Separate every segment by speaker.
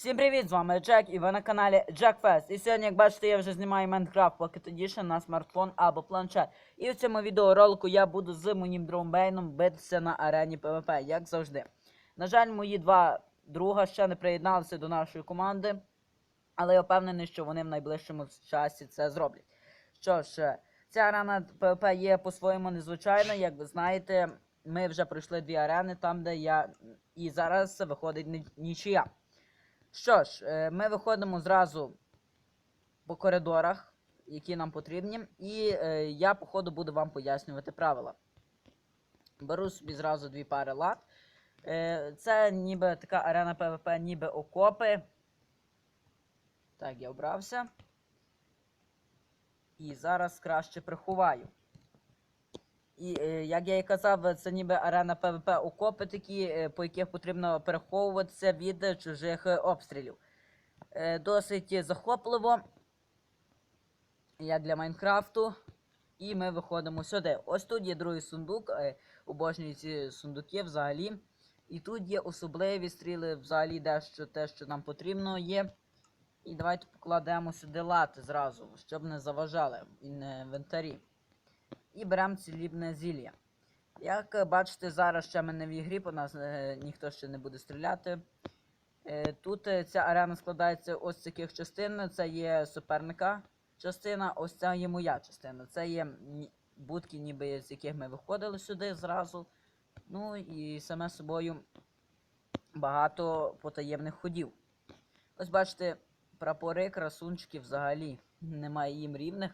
Speaker 1: Всім привіт, з вами Джек і ви на каналі JackFest. І сьогодні, як бачите, я вже знімаю поки тоді ще на смартфон або планшет. І в цьому відеоролику я буду з моїм дромбейном битися на арені PvP, як завжди. На жаль, мої два друга ще не приєдналися до нашої команди, але я впевнений, що вони в найближчому часі це зроблять. Що ж, е, ця арена PvP є по-своєму незвичайна, як ви знаєте, ми вже пройшли дві арени там, де я. І зараз виходить ні- нічия. Що ж, е, ми виходимо зразу по коридорах, які нам потрібні, і е, я, по ходу, буду вам пояснювати правила. Беру собі зразу дві пари лад. Е, Це ніби така арена ПВП, ніби окопи. Так, я обрався. І зараз краще приховаю. І е, як я і казав, це ніби арена ПВП окопи такі, е, по яких потрібно переховуватися від е, чужих обстрілів. Досить захопливо, як для Майнкрафту. І ми виходимо сюди. Ось тут є другий сундук, обожнюю ці сундуки взагалі. І тут є особливі стріли, взагалі дещо те, що нам потрібно є. І давайте покладемо сюди лати зразу, щоб не заважали в інвентарі. І беремо цілібне зілля. Як бачите, зараз ще ми не в ігрі, по нас е, ніхто ще не буде стріляти. Е, тут е, ця арена складається ось з таких частин. Це є суперника частина, ось це є моя частина. Це є будки, ніби з яких ми виходили сюди зразу. Ну і саме собою багато потаємних ходів. Ось бачите, прапори, красунчики взагалі немає їм рівних.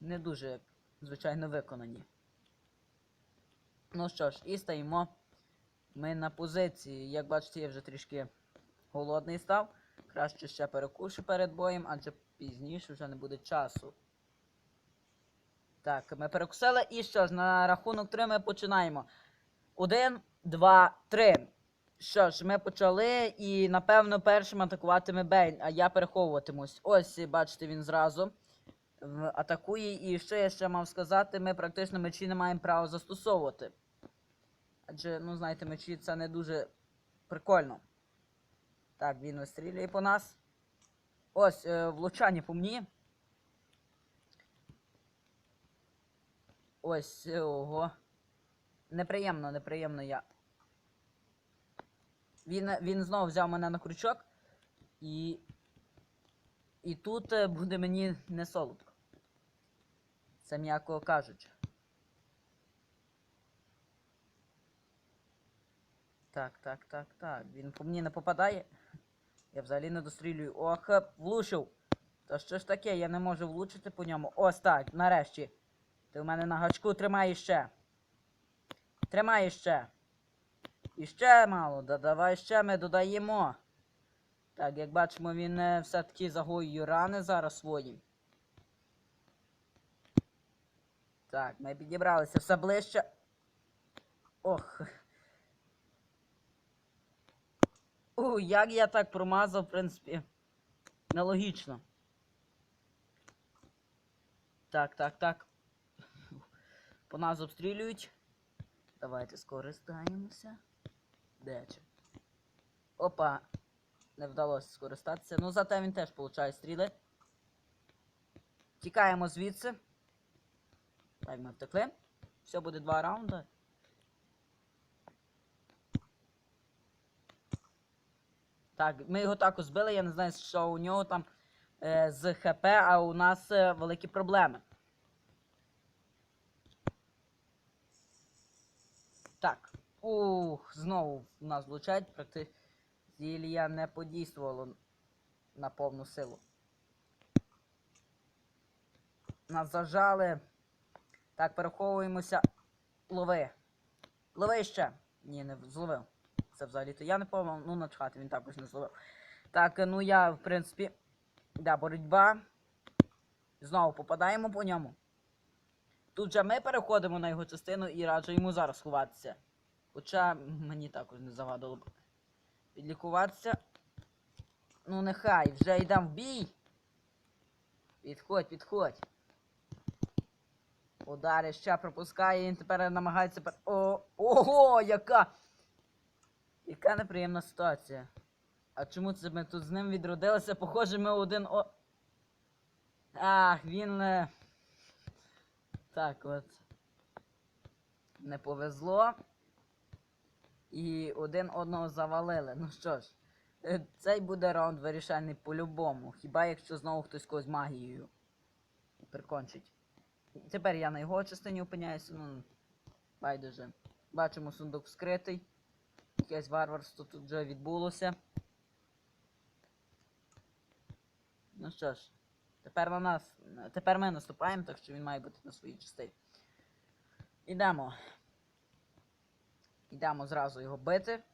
Speaker 1: Не дуже, звичайно, виконані. Ну що ж, і стаємо ми на позиції. Як бачите, я вже трішки голодний став. Краще ще перекушу перед боєм, адже пізніше вже не буде часу. Так, ми перекусили. І що ж, на рахунок 3 ми починаємо. Один, два, три. Що ж, ми почали, і напевно першим атакуватиме Бейн, а я переховуватимусь. Ось, бачите, він зразу атакує. І що я ще мав сказати, ми практично мечі не маємо права застосовувати. Адже, ну, знаєте, мечі це не дуже прикольно. Так, він вистрілює по нас. Ось, е, влучання по мені. Ось, е, ого. Неприємно, неприємно я. Він, він знову взяв мене на крючок. І. І тут е, буде мені не солодко. Це м'яко кажучи. Так, так, так, так. Він по мені не попадає. Я взагалі не дострілюю. Ох, влучив. Та що ж таке, я не можу влучити по ньому. Ось так, нарешті. Ти в мене на гачку тримай ще. Тримай ще. І ще мало. Да давай ще ми додаємо. Так, як бачимо, він е, все-таки загоює рани зараз свої. Так, ми підібралися все ближче. Ох. У, як я так промазав, в принципі. Нелогічно. Так, так, так. По нас обстрілюють. Давайте скористаємося. Де чи? Опа. Не вдалося скористатися. Ну, зате він теж получає стріли. Тікаємо звідси. Так, ми втекли. Все буде два раунди. Так, ми його також збили, я не знаю, що у нього там е, з ХП, а у нас е, великі проблеми. Так. Ух, знову в нас влучають, практично зілля не подійствувало на повну силу. Нас зажали. Так, переховуємося. Лови. Лови ще. Ні, не зловив. Це взагалі-то я не помню, ну начхати, він також не зловив. Так, ну я, в принципі. Да, боротьба. Знову попадаємо по ньому. Тут же ми переходимо на його частину і раджу йому зараз ховатися. Хоча мені також не завадило б підлікуватися. Ну нехай, вже йдемо в бій. Підходь, підходь. Удари ще пропускає, він тепер намагається. О, Ого, яка! Яка неприємна ситуація. А чому це ми тут з ним відродилися? Похоже, ми один о. Ах, він. е, Так от. Не повезло. І один одного завалили. Ну що ж, е, цей буде раунд вирішальний по-любому. Хіба якщо знову хтось когось магією прикончить. Тепер я на його частині опиняюся, ну. Байдуже. Бачимо сундук вскритий. Якесь варварство тут вже відбулося. Ну що ж, тепер на нас. Тепер ми наступаємо, так що він має бути на своїй частині. Ідемо. Ідемо зразу його бити.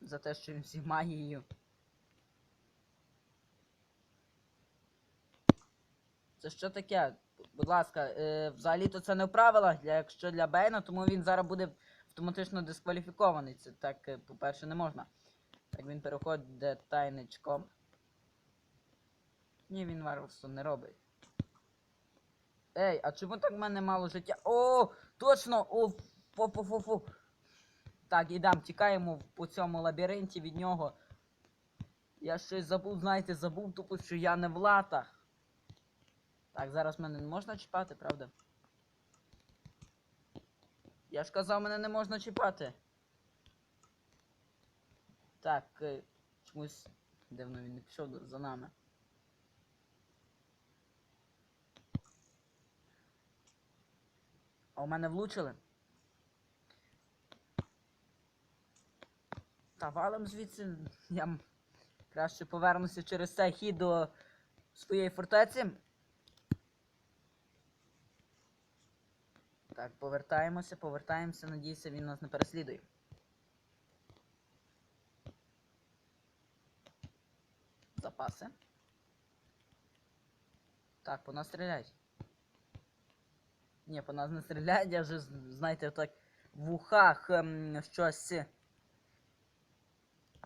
Speaker 1: За те, що він всі магією. Це що таке? Будь ласка, е, взагалі-то це не в правилах, для, якщо для Бейна, тому він зараз буде автоматично дискваліфікований. Це так, е, по-перше, не можна. Так він переходить тайничком. Ні, він варварство не робить. Ей, а чому так в мене мало життя? О, точно! О, фу-фу-фу-фу. Так, ідем, тікаємо по цьому лабіринті від нього. Я щось забув, знаєте, забув тупо, що я не в латах. Так, зараз мене не можна чіпати, правда? Я ж казав, мене не можна чіпати. Так, е, чомусь дивно він не пішов за нами. А у мене влучили? Та валом звідси я краще повернуся через цей хід до своєї фортеці. Так, повертаємося, повертаємося, надіюся, він нас не переслідує. Запаси. Так, по нас стріляють. Ні, по нас не стріляють, я вже, знаєте, так в ухах ем, щось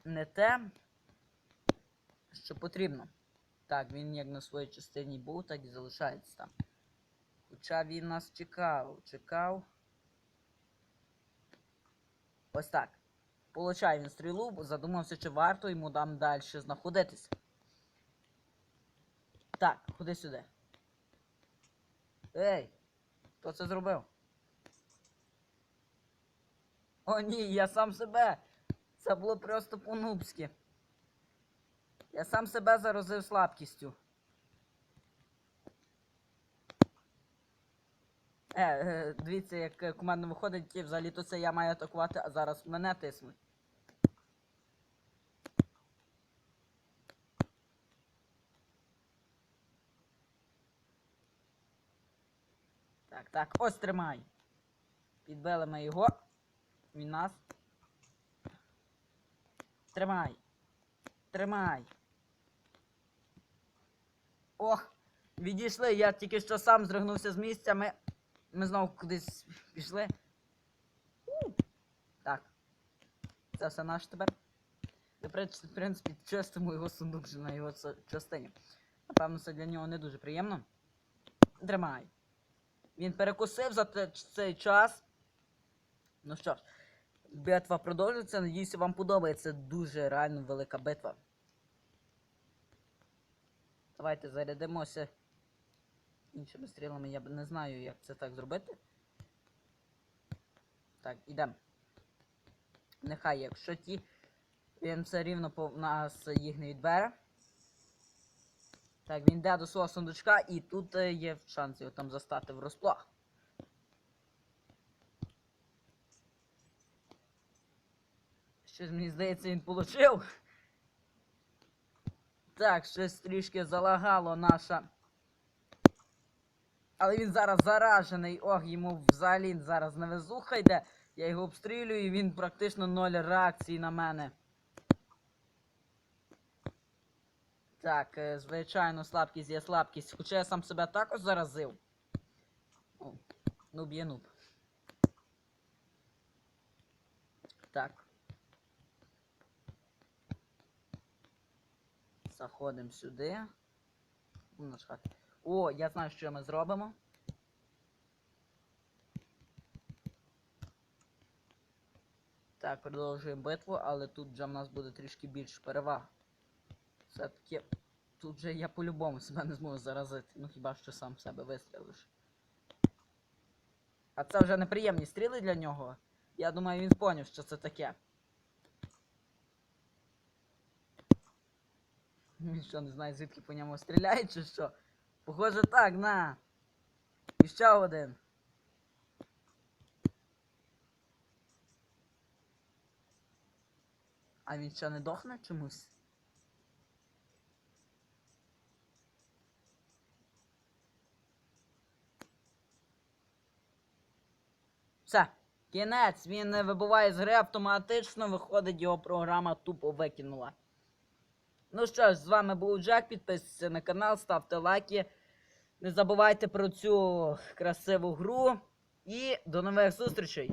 Speaker 1: не те, що потрібно. Так, він як на своїй частині був, так і залишається там. Хоча він нас чекав, чекав. Ось так. Получає він стрілу, задумався, чи варто йому там далі знаходитися. Так, ходи сюди. Ей! Хто це зробив? О, ні, я сам себе. Це було просто по-нубськи. Я сам себе заразив слабкістю. Е, е, дивіться, як команда виходить, і взагалі то це я маю атакувати, а зараз мене тиснуть. Так, так, ось тримай. Підбили ми його. Він нас. Тримай. Тримай. Ох, відійшли, я тільки що сам зригнувся з місця, ми. Ми знову кудись пішли. Так. Це все наше тепер. Тепер, в принципі, чистимо його сундук вже на його частині. Напевно, це для нього не дуже приємно. Тримай. Він перекусив за цей час. Ну що ж, битва продовжується. Надіюся, вам подобається дуже реально велика битва. Давайте зарядимося іншими стрілами. Я не знаю, як це так зробити. Так, ідемо. Нехай, якщо ті. Він все рівно по нас їх не відбере. Так, він йде до свого сундучка і тут е, є шанс його там застати врозплах. Щось мені здається, він получив. Так, щось трішки залагало наша. Але він зараз заражений. Ох, йому взагалі зараз невезуха йде. Я його обстрілюю і він практично ноль реакції на мене. Так, е, звичайно, слабкість є слабкість. Хоча я сам себе також заразив. О, нуб є нуб. Так. Заходимо сюди. У нас хата. О, я знаю, що ми зробимо. Так, продовжуємо битву, але тут вже в нас буде трішки більше переваг. Все-таки тут же я по-любому себе не зможу заразити. Ну хіба що сам себе вистрілиш. А це вже неприємні стріли для нього. Я думаю, він поняв, що це таке. Він що, не знає, звідки по ньому стріляють чи що? Похоже так, на. І ще один. А він що не дохне чомусь? Все, кінець. Він е, вибуває з гри автоматично, виходить, його програма тупо викинула. Ну що ж, з вами був Джек. Підписуйтесь на канал, ставте лайки. Не забувайте про цю красиву гру. І до нових зустрічей!